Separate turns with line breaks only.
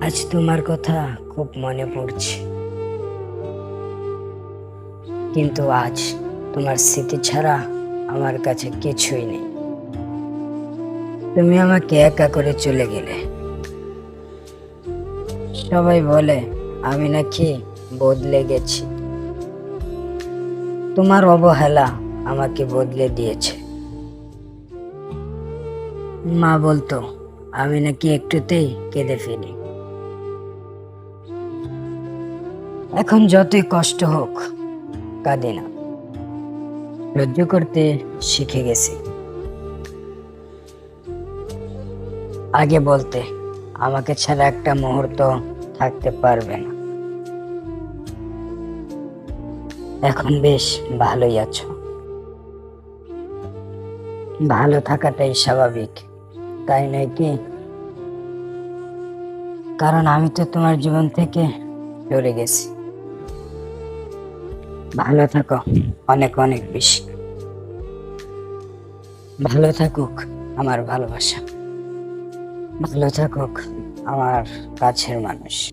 আজ তোমার কথা খুব মনে পড়ছে। কিন্তু আজ তোমার স্মৃতি ছাড়া আমার কাছে কিছুই নেই। তুমি আমাকে একা করে চলে গেলে। সবাই বলে, আমি নাকি বদলে গেছি। তোমার অবহেলা আমাকে বদলে দিয়েছে। মা বলতো, আমি নাকি একটুতেই কেঁদে ফেলি। এখন যতই কষ্ট হোক, কাঁদে না। সহ্য করতে শিখে গেছি। আগে বলতে, আমাকে ছাড়া একটা মুহূর্ত থাকতে পারবে না। এখন বেশ ভালোই আছো। ভালো থাকাটাই স্বাভাবিক, তাই নয় কি? কারণ আমি তো তোমার জীবন থেকে চলে গেছি। ভালো থাকো অনেক অনেক বেশি। ভালো থাকুক আমার ভালোবাসা। ভালো থাকুক আমার কাছের মানুষ।